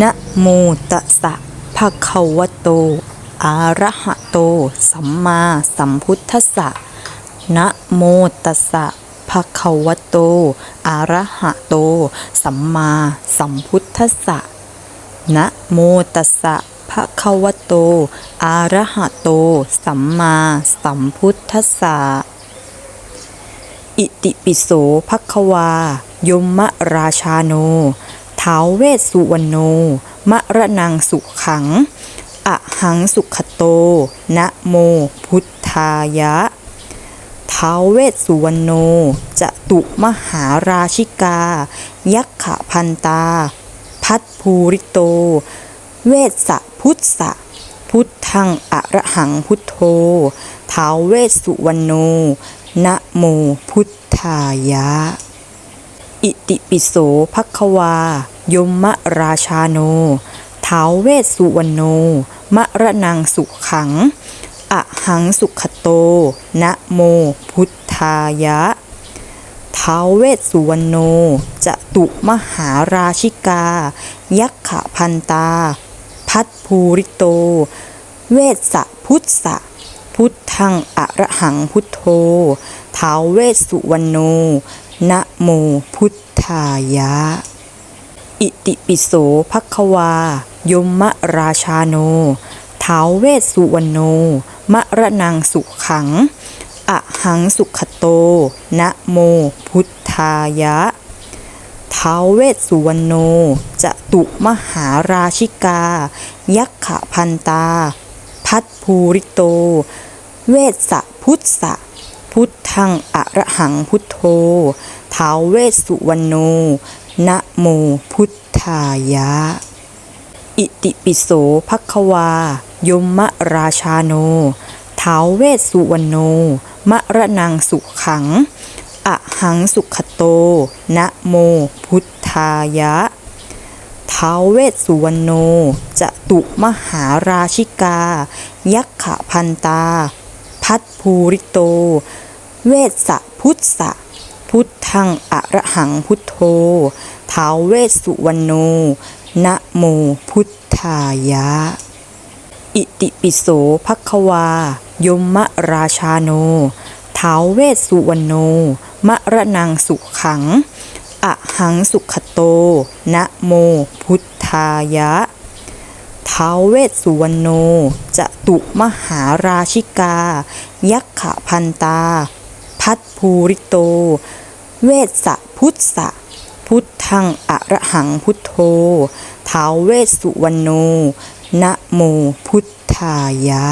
นะโมตัสสะภะคะวะโต อะระหะโต สัมมาสัมพุทธัสสะนะโมตัสสะภะคะวะโต อะระหะโต สัมมาสัมพุทธัสสะนะโมตัสสะภะคะวะโต อะระหะโต สัมมาสัมพุทธัสสะอิติปิโสภะควายมะราชาโน ท้าวเวสสุวรรณโนมะระนังสุขังอะหังสุขโต นะโมพุทธายะ ท้าวเวสสุวรรณโน จะตุมหาราชิกา ยักขะพันตา พัทภูริโต เวสสะพุทธะพุทธังอระหังพุทโธท้าวเวสสุวรรณโน นะโมพุทธายะ อิติปิโสภควายมะราชาโนท้าวเวสสุวรรณโน มะระนังสุขัง อะหังสุขโต นะโมพุทธายะท้าวเวสสุวรรณโนจะตุมหาราชิกา ยักขะพันตา พัทภูริโต เวสสะพุทธะพุทธังอะระหังพุทโธท้าวเวสสุวรรณโนนะโมพุทธายะ อิติปิโสภควา ยมะราชาโนท้าวเวสสุวรรณโน มะระนังสุขัง อะหังสุขโต นะโมพุทธายะท้าวเวสสุวรรณโนจะตุมหาราชิกา ยักขะพันตา พัทภูริโต เวสสะพุทธะ ทธังอะระหังพุทโธท้าวเวสสุวรรณโนนะโมพุทธายะ อิติปิโสภควายมะราชาโนท้าวเวสสุวรรณโนมะระนังสุขังอะหังสุขโต นะโมพุทธายะท้าวเวสสุวรรณโนจะตุมหาราชิกา ยักขะพันตา พัทภูริโต เวสสะพุทธะพุทธังอะระหังพุทโธท้าวเวสสุวรรณโนนะโมพุทธายะ อิติปิโสภควา ยมะราชาโนท้าวเวสสุวรรณโน มะระนังสุขังอะหังสุขโต นะโมพุทธายะท้าวเวสสุวรรณโน จะตุมหาราชิกา ยักขะพันตา พัทภูริโต เวสสะพุทธะพุทธังอะระหังพุทโธท้าวเวสสุวรรณโนนะโมพุทธายะ